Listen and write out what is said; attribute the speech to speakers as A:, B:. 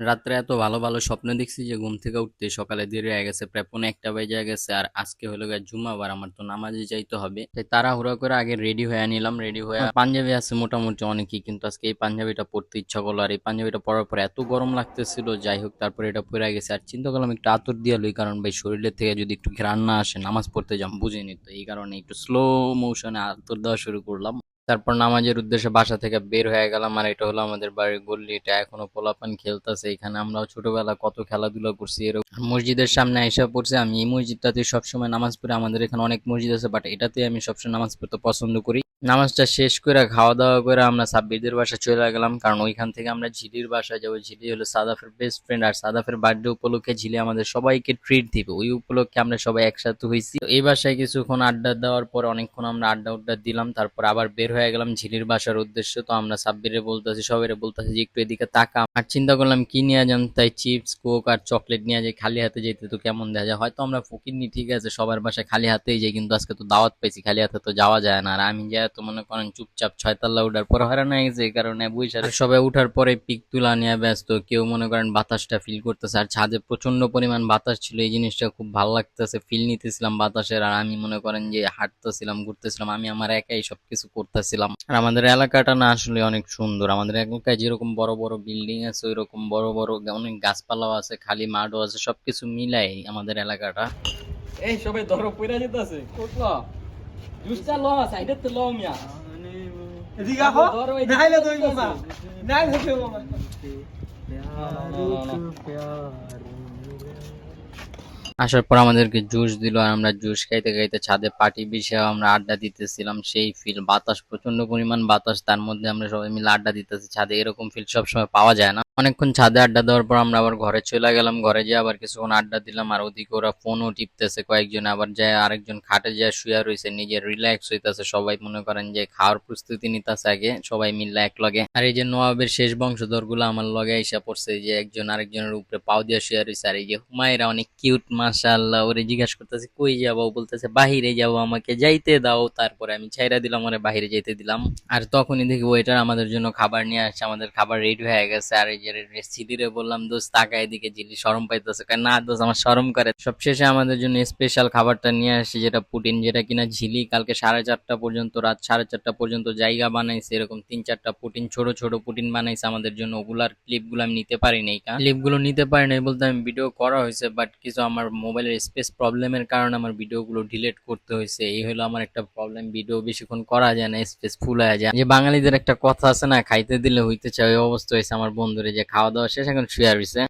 A: রাত্রে এত ভালো ভালো স্বপ্ন দেখছি যে ঘুম থেকে উঠতে সকালে দেরি হয়ে গেছে প্রায় পৌনে একটা বেজে গেছে আর আজকে হলো গিয়ে জুম্মাবার আমার তো নামাজে যাইতে হবে। তাই তাড়াহুড়া করে আগে রেডি হয়ে নিলাম রেডি হয়ে পাঞ্জাবি আছে মোটামুটি অনেকেই কিন্তু আজকে এই পাঞ্জাবিটা পরতে ইচ্ছা করল আর এই পাঞ্জাবিটা পরার পর এত গরম লাগতেছিল যাই হোক তারপরে এটা পরে গেছে। আর চিন্তা করলাম একটু আতর দিয়ে লই কারণ ভাই শরীরের থেকে যদি একটু ঘ্রাণ না আসে নামাজ পড়তে যাম বুঝিনি তো এই কারণে একটু স্লো মোশনে আতর দেওয়া শুরু করলাম। তারপর নামাজের উদ্দেশ্যে বাসা থেকে বের হয়ে গেলাম। আর এটা হলো আমাদের বাড়ির গল্লি এটা এখনও পোলাপান খেলতেছে। এখানে আমরাও ছোটবেলা কত খেলাধুলা করছি, এরকম। মসজিদের সামনে এসে পড়ছে। আমি এই মসজিদটাতে সবসময় নামাজ পড়ে। আমাদের এখানে অনেক মসজিদ আছে বাট এটাতে আমি সবসময় নামাজ পড়তে পছন্দ করি। নামাজটা শেষ করে খাওয়া দাওয়া করে আমরা সাব্বিরদের বাসা চলে গেলাম। কারণ ওইখান থেকে আমরা ঝিলির বাসায় যাব। ঝিলি হলো সাদাফের বেস্ট ফ্রেন্ড আর সাদাফের বার্থডে উপলক্ষে ঝিলি আমাদের সবাইকে ট্রিট দিবে। ওই উপলক্ষে আমরা সবাই একসাথে হয়েছি। এই বাসায় কিছুক্ষণ আড্ডা দেওয়ার পর অনেকক্ষণ আমরা আড্ডা উড্ডা দিলাম। তারপর আবার বের হয়ে গেলাম ঝিলির বাসার উদ্দেশ্য। তো আমরা সাব্বিরে বলতেছি সবাই বলতেছি যে একটু এদিকে তাকা। আর চিন্তা করলাম, কি নিয়ে যান? তাই চিপস কোক আর চকলেট নিয়ে যাই। খালি হাতে যেতে তো কেমন দেখা যায়? হয়তো আমরা ফকির নি ঠিক আছে, সবার বাসায় খালি হাতেই যাই। কিন্তু আজকে তো দাওয়াত পাইছি, খালি হাতে তো যাওয়া যায় না। আর আমি যাই তো মনে করেন চুপচাপ ছয়তলা উঠার পর হয়রান হয়ে গেছে এই কারণে বইসার সবাই উঠার পরে পিক তুলা নিয়ে ব্যস্ত, কেউ মনে করেন বাতাসটা ফিল করতেছে। আর ছাদে প্রচণ্ড পরিমাণ বাতাস ছিল, এই জিনিসটা খুব ভালো লাগতেছে ফিল নিতেছিলাম বাতাসের, আর আমি মনে করেন যে হাঁটতেছিলাম, ঘুরতেছিলাম, আমি আমার একাই সবকিছু করতেছিলাম। আর আমাদের এলাকাটা না আসলে অনেক সুন্দর, আমাদের এলাকায় যেরকম বড় বড় বিল্ডিং আছে ওই রকম বড় বড় অনেক গাছপালাও আছে, খালি মাঠও আছে, সবকিছু মিলাই আমাদের এলাকাটা।
B: এই সবাই ধরো, পইরা যেতেছে, কোটল। জুসটা ল সাইডে তো ল মিয়া
C: এদিকে আহো নাইলে তুই মামা নাইলে তুই মামা
A: আসার পর আমাদেরকে জুস দিল আর আমরা জুস খাইতে খাইতে ছাদে পাটি বিষয়ে আমরা আড্ডা দিতেছিলাম। সেই ফিল বাতাস প্রচণ্ড পরিমাণ বাতাস, তার মধ্যে আমরা সবাই মিলে আড্ডা দিতেছি। ছাদে এরকম ফিল সবসময় পাওয়া যায় না। অনেকক্ষণ ছাদে আড্ডা দেওয়ার পর আমরা আবার ঘরে চলে গেলাম। ঘরে যেয়ে আবার কিছুক্ষণ আড্ডা দিলাম আর ওদিকে ওরা ফোনও টিপতেছে। কয়েকজন আবার যায়, আরেকজন খাটে যায়, শুয়ে রয়েছে নিজে রিল্যাক্স হইতেছে। সবাই মনে করেন যে খাওয়ার প্রস্তুতি নিতেছে আগে। সবাই মিলে এক লগে। আর এই যে নোয়াবের শেষ বংশধরগুলো আমার লগে এসে পড়ছে যে একজন আরেকজনের উপরে পাও দিয়ে শুয়ে রয়েছে আর এই যে হুমায়রা অনেক কিউট মাশাআল্লাহ, ওরে জিজ্ঞাসা করতেছে, কই যাব? বলতেছে, বাহিরে যাব আমাকে যাইতে দাও। তারপরে আমি ছাইরা দিলাম, ওরে বাহিরে যাইতে দিলাম। আর তখনই দেখি ওয়েটার আমাদের জন্য খাবার নিয়ে আসছে, আমাদের খাবার রেডি হয়ে গেছে। আর এই যে সিদিরে বললাম, দোস্ত তাকা এদিকে ঝিলি সরম পাইতেছে। না দোস্ত, আমার শরম করে। সবশেষে আমাদের জন্য স্পেশাল খাবারটা নিয়ে আসছে, যেটা পুটিন যেটা কিনা ঝিলি। কালকে সাড়ে চারটা পর্যন্ত, রাত সাড়ে চারটা পর্যন্ত জায়গা বানাইছে, এরকম তিন চারটা পুটিন ছোট ছোট পুটিন বানাইছে আমাদের জন্য। ওগুলার ক্লিপগুলো আমি নিতে পারি নাই ক্লিপগুলো নিতে পারি নাই বলতে আমি ভিডিও করা হয়েছে বাট কিছু আমার মোবাইলের স্পেস প্রবলেমের কারণে আমার ভিডিওগুলো ডিলিট করতে হয়েছে। এই হলো আমার একটা প্রবলেম ভিডিও বেশিক্ষণ করা যায় না স্পেস ফুল হয়ে যায়। যে বাঙালিদের একটা কথা আছে না, খাইতে দিলে হইতে চায় ওই অবস্থা হয়েছে আমার বন্ধুরে যে খাওয়া দাওয়া শেষ, এখন শুয়ে রয়েছে।